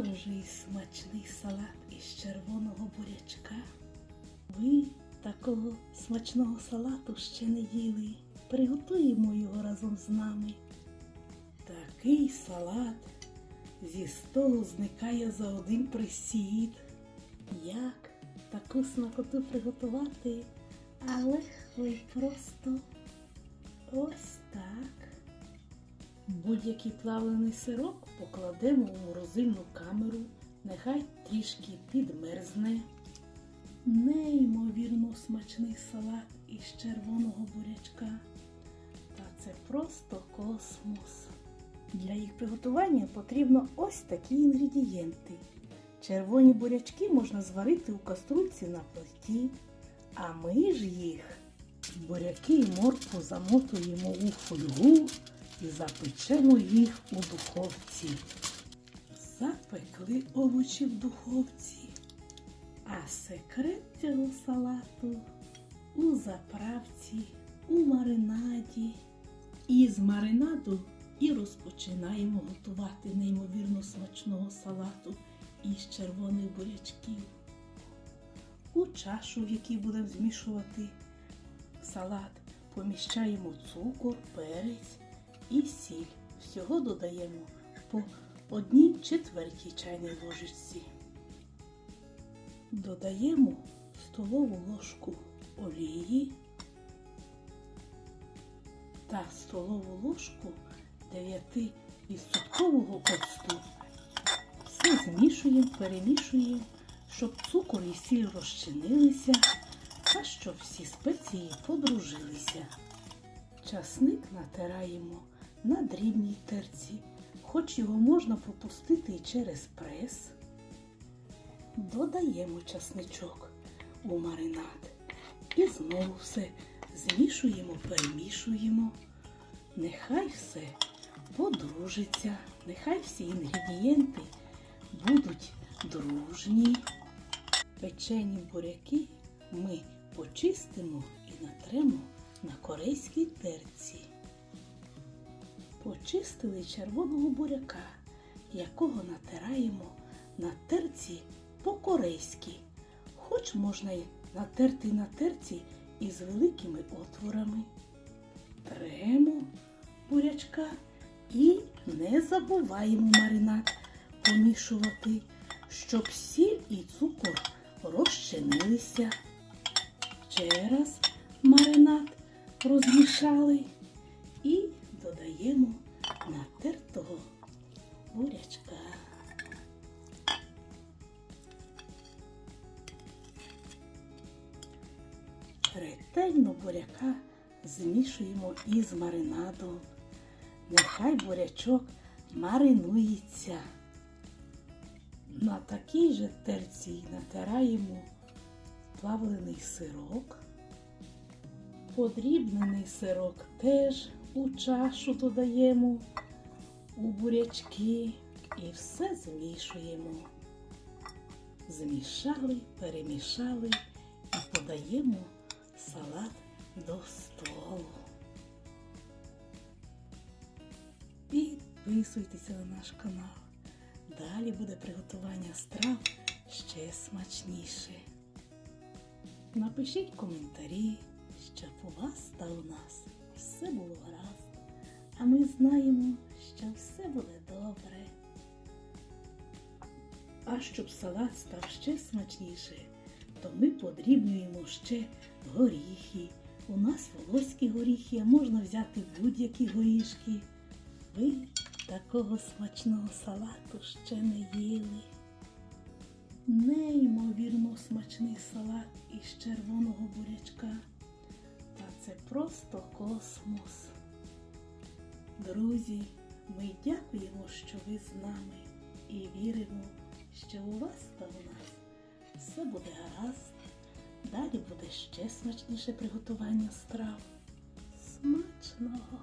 Справжній смачний салат із червоного бурячка. Ви такого смачного салату ще не їли. Приготуємо його разом з нами. Такий салат зі столу зникає за один присід. Як таку смакоту приготувати? А легко просто ось так. Будь-який плавлений сирок покладемо у морозильну камеру, нехай трішки підмерзне. Неймовірно смачний салат із червоного бурячка. Та це просто космос. Для їх приготування потрібно ось такі інгредієнти. Червоні бурячки можна зварити у каструльці на плиті, а ми ж їх буряки і моркву замотуємо у фольгу запечемо їх у духовці. Запекли овочі в духовці. А секрет цього салату у заправці, у маринаді. І з маринаду і розпочинаємо готувати неймовірно смачного салату із червоних бурячків. У чашу, в якій будемо змішувати салат, поміщаємо цукор, перець і сіль. Всього додаємо по одній четвертій чайній ложечці. Додаємо столову ложку олії та столову ложку 9% оцту. Все змішуємо, перемішуємо, щоб цукор і сіль розчинилися, та щоб всі спеції подружилися. Часник натираємо на дрібній терці, хоч його можна пропустити і через прес. Додаємо часничок у маринад і знову все змішуємо, перемішуємо. Нехай все подружиться, нехай всі інгредієнти будуть дружні. Печені буряки ми почистимо і натремо на корейській терці. Почистили червоного буряка, якого натираємо на терці по-корейськи. Хоч можна й натерти на терці із великими отворами. Тремо бурячка і не забуваємо маринад помішувати, щоб сіль і цукор розчинилися. Ще раз маринад розмішали і додаємо бурячка. Ретельно буряка змішуємо із маринадом. Нехай бурячок маринується. На такій же терці натираємо плавлений сирок. Подрібнений сирок теж у чашу додаємо у бурячки і все змішуємо. Змішали, перемішали і подаємо салат до столу. Підписуйтеся на наш канал. Далі буде приготування страв ще смачніше. Напишіть коментарі, щоб у вас та у нас все було гаразд. А ми знаємо, що все буде добре. А щоб салат став ще смачніше, то ми подрібнюємо ще горіхи. У нас волоські горіхи, а можна взяти будь-які горішки. Ви такого смачного салату ще не їли. Неймовірно смачний салат із червоного бурячка. Та це просто космос. Друзі, ми дякуємо, що ви з нами і віримо, що у вас та у нас все буде гаразд. Далі буде ще смачніше приготування страв. Смачного!